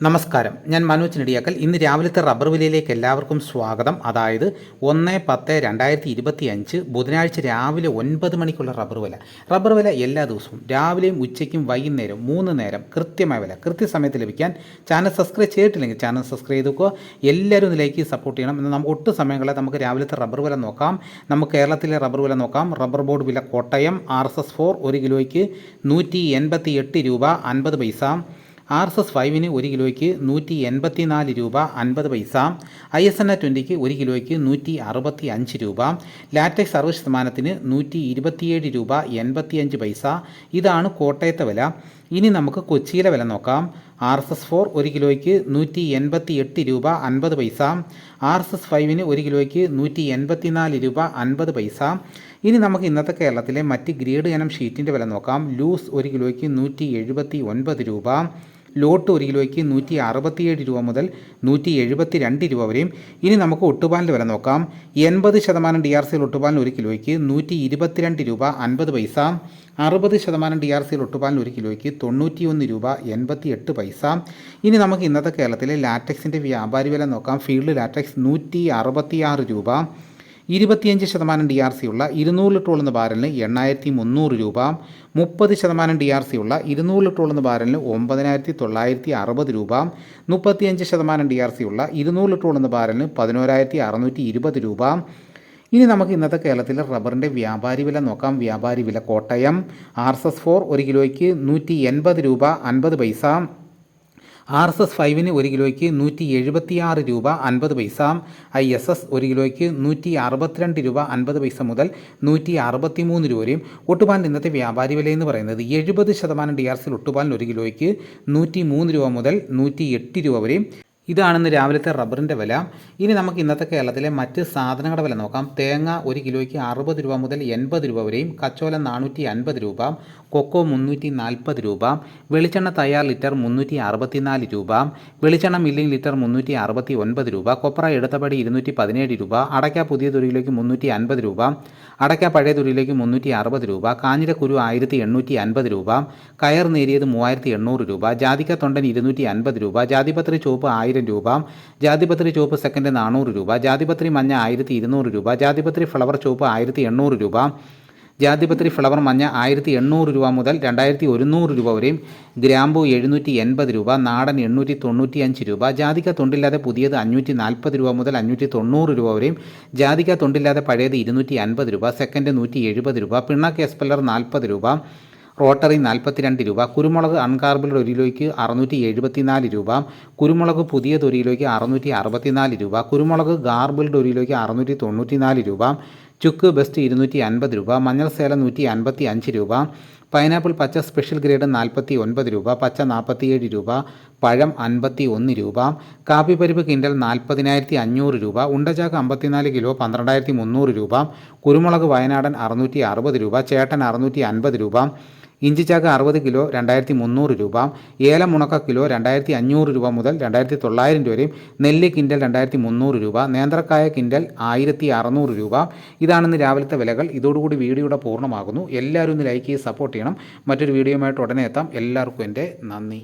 നമസ്കാരം. ഞാൻ മനോജ് നെടിയാക്കൽ. ഇന്ന് രാവിലത്തെ റബ്ബർ വിലയിലേക്ക് എല്ലാവർക്കും സ്വാഗതം. അതായത് ഒന്ന് പത്ത് രണ്ടായിരത്തി ഇരുപത്തി അഞ്ച് ബുധനാഴ്ച രാവിലെ ഒൻപത് മണിക്കുള്ള റബ്ബർ വില. റബ്ബർ വില എല്ലാ ദിവസവും രാവിലെയും ഉച്ചയ്ക്കും വൈകുന്നേരം മൂന്ന് നേരം കൃത്യമായ വില. കൃത്യസമയത്ത് ലഭിക്കാൻ ചാനൽ സബ്സ്ക്രൈബ് ചെയ്തിട്ടില്ലെങ്കിൽ ചാനൽ സബ്സ്ക്രൈബ് ചെയ്ത് വെക്കുക. എല്ലാവരും ഇതിലേക്ക് സപ്പോർട്ട് ചെയ്യണം. എന്നാൽ നമുക്ക് ഒട്ടും സമയങ്ങളെ നമുക്ക് രാവിലത്തെ റബ്ബർ വില നോക്കാം. നമുക്ക് കേരളത്തിലെ റബ്ബർ വില നോക്കാം. റബ്ബർ ബോർഡ് വില Kottayam R S S four ഒരു കിലോയ്ക്ക് നൂറ്റി എൺപത്തി എട്ട് രൂപ അൻപത് പൈസ. ആർ എസ് എസ് ഫൈവിന് ഒരു കിലോയ്ക്ക് നൂറ്റി എൺപത്തി നാല് രൂപ അൻപത് പൈസ ഐ എസ് എൻ എ ട്വന്റിക്ക് ഒരു കിലോയ്ക്ക് നൂറ്റി അറുപത്തി അഞ്ച് രൂപ ലാറ്റക്സ് അറുപത് ശതമാനത്തിന് നൂറ്റി ഇരുപത്തിയേഴ് രൂപ എൺപത്തിയഞ്ച് പൈസ. ഇതാണ് കോട്ടയത്തെ വില. ഇനി നമുക്ക് കൊച്ചിയിലെ വില നോക്കാം. ആർ എസ് എസ് ഫോർ ഒരു കിലോയ്ക്ക് നൂറ്റി എൺപത്തി എട്ട് രൂപ അൻപത് പൈസ ആർ എസ് എസ് ഫൈവിന് ഒരു കിലോയ്ക്ക് നൂറ്റി എൺപത്തി നാല് രൂപ അൻപത് പൈസ. ഇനി നമുക്ക് ഇന്നത്തെ കേരളത്തിലെ മറ്റ് ഗ്രേഡ് ഇനം ഷീറ്റിന്റെ വില നോക്കാം. ലൂസ് ഒരു കിലോയ്ക്ക് നൂറ്റി എഴുപത്തി ഒൻപത് രൂപ. ലോട്ട് ഒരു കിലോയ്ക്ക് നൂറ്റി അറുപത്തിയേഴ് രൂപ മുതൽ നൂറ്റി എഴുപത്തി രണ്ട് രൂപ വരെയും. ഇനി നമുക്ക് ഒട്ടുപാലിന്റെ വില നോക്കാം. എൺപത് ശതമാനം ഡി ആർ സിയിൽ ഒട്ടുപാലിന് ഒരു കിലോയ്ക്ക് നൂറ്റി ഇരുപത്തിരണ്ട് രൂപ അൻപത് പൈസ. അറുപത് ശതമാനം ഡി ആർ സിയിൽ ഒട്ടുപാലിന് ഒരു കിലോയ്ക്ക് തൊണ്ണൂറ്റിയൊന്ന് രൂപ എൺപത്തി എട്ട് പൈസ. ഇനി നമുക്ക് ഇന്നത്തെ കേരളത്തിലെ ലാറ്റക്സിന്റെ വ്യാപാരി വില നോക്കാം. ഫീൽഡ് ലാറ്റക്സ് നൂറ്റി അറുപത്തിയാറ് രൂപ. ഇരുപത്തിയഞ്ച് ശതമാനം ഡി ആർ സി ഉള്ള ഇരുന്നൂറ് ലിറ്ററോളുന്ന ബാരലിന് എണ്ണായിരത്തി മുന്നൂറ് രൂപ മുപ്പത് ശതമാനം ഡി ആർ സി ഉള്ള ഇരുന്നൂറ് ലിറ്ററോളുന്ന ബാരലിന് ഒമ്പതിനായിരത്തി തൊള്ളായിരത്തി അറുപത് രൂപ മുപ്പത്തിയഞ്ച് ശതമാനം ഡി ആർ സി ഉള്ള ഇരുന്നൂറ് ലിറ്ററോളുന്ന ബാരലിന് പതിനോരായിരത്തി അറുന്നൂറ്റി ഇരുപത് രൂപ. ഇനി നമുക്ക് ഇന്നത്തെ കേരളത്തിലെ റബ്ബറിന്റെ വ്യാപാരി വില നോക്കാം. വ്യാപാരി വില Kottayam. R S S four ഒരു കിലോയ്ക്ക് നൂറ്റി എൺപത് രൂപ അൻപത് പൈസ. ആർ എസ് എസ് ഫൈവിന് ഒരു കിലോയ്ക്ക് നൂറ്റി എഴുപത്തിയാറ് രൂപ അൻപത് പൈസ ഐ എസ് എസ് ഒരു കിലോയ്ക്ക് നൂറ്റി അറുപത്തിരണ്ട് രൂപ അൻപത് പൈസ മുതൽ നൂറ്റി അറുപത്തി മൂന്ന് രൂപയും ഒട്ടുപാലിന്റെ ഇന്നത്തെ വ്യാപാരി വില എന്ന് പറയുന്നത് എഴുപത് ശതമാനം ഡി ആർ സിൽ ഒട്ടുപാലിന് ഒരു കിലോയ്ക്ക് നൂറ്റി മൂന്ന് രൂപ മുതൽ നൂറ്റി എട്ട് രൂപ വരെയും. ഇതാണെന്ന് രാവിലത്തെ റബ്ബറിന്റെ വില. ഇനി നമുക്ക് ഇന്നത്തെ കേരളത്തിലെ മറ്റ് സാധനങ്ങളുടെ വില നോക്കാം. തേങ്ങ ഒരു കിലോയ്ക്ക് അറുപത് രൂപ മുതൽ എൺപത് രൂപ വരെയും കച്ചോല നാനൂറ്റി അൻപത് രൂപ കൊക്കോ മുന്നൂറ്റി നാൽപ്പത് രൂപ വെളിച്ചെണ്ണ തയ്യാർ ലിറ്റർ മുന്നൂറ്റി അറുപത്തിനാല് രൂപ വെളിച്ചെണ്ണ മില്ലിംഗ് ലിറ്റർ മുന്നൂറ്റി അറുപത്തി ഒൻപത് രൂപ കൊപ്ര എടുത്തപടി ഇരുന്നൂറ്റി പതിനേഴ് രൂപ അടയ്ക്ക പുതിയ തുരിയിലേക്ക് മുന്നൂറ്റി അൻപത് രൂപ അടയ്ക്ക പഴയ തുരിയിലേക്ക് മുന്നൂറ്റി അറുപത് രൂപ കാഞ്ഞിരക്കുരു ആയിരത്തി എണ്ണൂറ്റി അൻപത് രൂപ കയർ നേരിയത് മൂവായിരത്തി എണ്ണൂറ് രൂപ ജാതിക്ക തൊണ്ടൻ ഇരുന്നൂറ്റി അൻപത് രൂപ ജാതിപത്രി ചുവപ്പ് ആയിരം രൂപ ജാതിപത്രി ചുവപ്പ് സെക്കൻഡ് നാനൂറ് രൂപ ജാതിപത്രി മഞ്ഞ ആയിരത്തി ഇരുന്നൂറ് രൂപ ജാതിപത്രി ഫ്ലവർ ചുവപ്പ് ആയിരത്തി എണ്ണൂറ് രൂപ ജാതിപത്രി ഫ്ലവർ മഞ്ഞ ആയിരത്തി എണ്ണൂറ് രൂപ മുതൽ രണ്ടായിരത്തി ഒരുന്നൂറ് രൂപ വരെയും ഗ്രാമ്പു എഴുന്നൂറ്റി എൺപത് രൂപ നാടൻ എണ്ണൂറ്റി തൊണ്ണൂറ്റി അഞ്ച് രൂപ ജാതിക തൊണ്ടില്ലാതെ പുതിയത് അഞ്ഞൂറ്റി നാൽപ്പത് രൂപ മുതൽ അഞ്ഞൂറ്റി തൊണ്ണൂറ് രൂപ വരെയും ജാതിക തൊണ്ടില്ലാതെ പഴയത് ഇരുന്നൂറ്റി അൻപത് രൂപ സെക്കൻഡ് നൂറ്റി എഴുപത് രൂപ പിണ്ണാക്ക് എസ്പെല്ലർ നാൽപ്പത് രൂപ റോട്ടറി നാൽപ്പത്തിരണ്ട് രൂപ കുരുമുളക് അൺകാർബിൾഡ് ഒരു കിലോയ്ക്ക് അറുന്നൂറ്റി എഴുപത്തിനാല് രൂപ കുരുമുളക് പുതിയത് ഒരു കിലോയ്ക്ക് അറുന്നൂറ്റി അറുപത്തിനാല് രൂപ കുരുമുളക് ഗാർബിൾഡ് ഒരു കിലോയ്ക്ക് അറുന്നൂറ്റി തൊണ്ണൂറ്റിനാല് രൂപ ചുക്ക് ബെസ്റ്റ് ഇരുന്നൂറ്റി അൻപത് രൂപ മഞ്ഞൾ സേല നൂറ്റി അൻപത്തി അഞ്ച് രൂപ പൈനാപ്പിൾ പച്ച സ്പെഷ്യൽ ഗ്രേഡ് നാൽപ്പത്തി ഒൻപത് രൂപ പച്ച നാൽപ്പത്തിയേഴ് രൂപ പഴം അൻപത്തി ഒന്ന് രൂപ കാപ്പിപ്പരിപ്പ് കിൻഡൽ നാൽപ്പതിനായിരത്തി അഞ്ഞൂറ് രൂപ ഉണ്ടചാക്ക് അമ്പത്തിനാല് കിലോ പന്ത്രണ്ടായിരത്തി മുന്നൂറ് രൂപ കുരുമുളക് വയനാടൻ അറുന്നൂറ്റി അറുപത് രൂപ ചേട്ടൻ അറുന്നൂറ്റി അൻപത് രൂപ ഇഞ്ചിച്ചാക്ക് അറുപത് കിലോ രണ്ടായിരത്തി മുന്നൂറ് രൂപ ഏലം ഉണക്ക കിലോ രണ്ടായിരത്തി അഞ്ഞൂറ് രൂപ മുതൽ രണ്ടായിരത്തി തൊള്ളായിരം രൂപ വരെയും നെല്ല് കിൻഡൽ രണ്ടായിരത്തി മുന്നൂറ് രൂപ നേന്ത്രക്കായ കിൻഡൽ ആയിരത്തി അറുന്നൂറ് രൂപ. ഇതാണെന്ന് രാവിലത്തെ വിലകൾ. ഇതോടുകൂടി വീഡിയോയുടെ പൂർണമാകുന്നു. എല്ലാവരും ഒന്ന് ലൈക്ക് ചെയ്ത് സപ്പോർട്ട് ചെയ്യണം. മറ്റൊരു വീഡിയോയുമായിട്ട് ഉടനെ എത്താം. എല്ലാവർക്കും എന്റെ നന്ദി.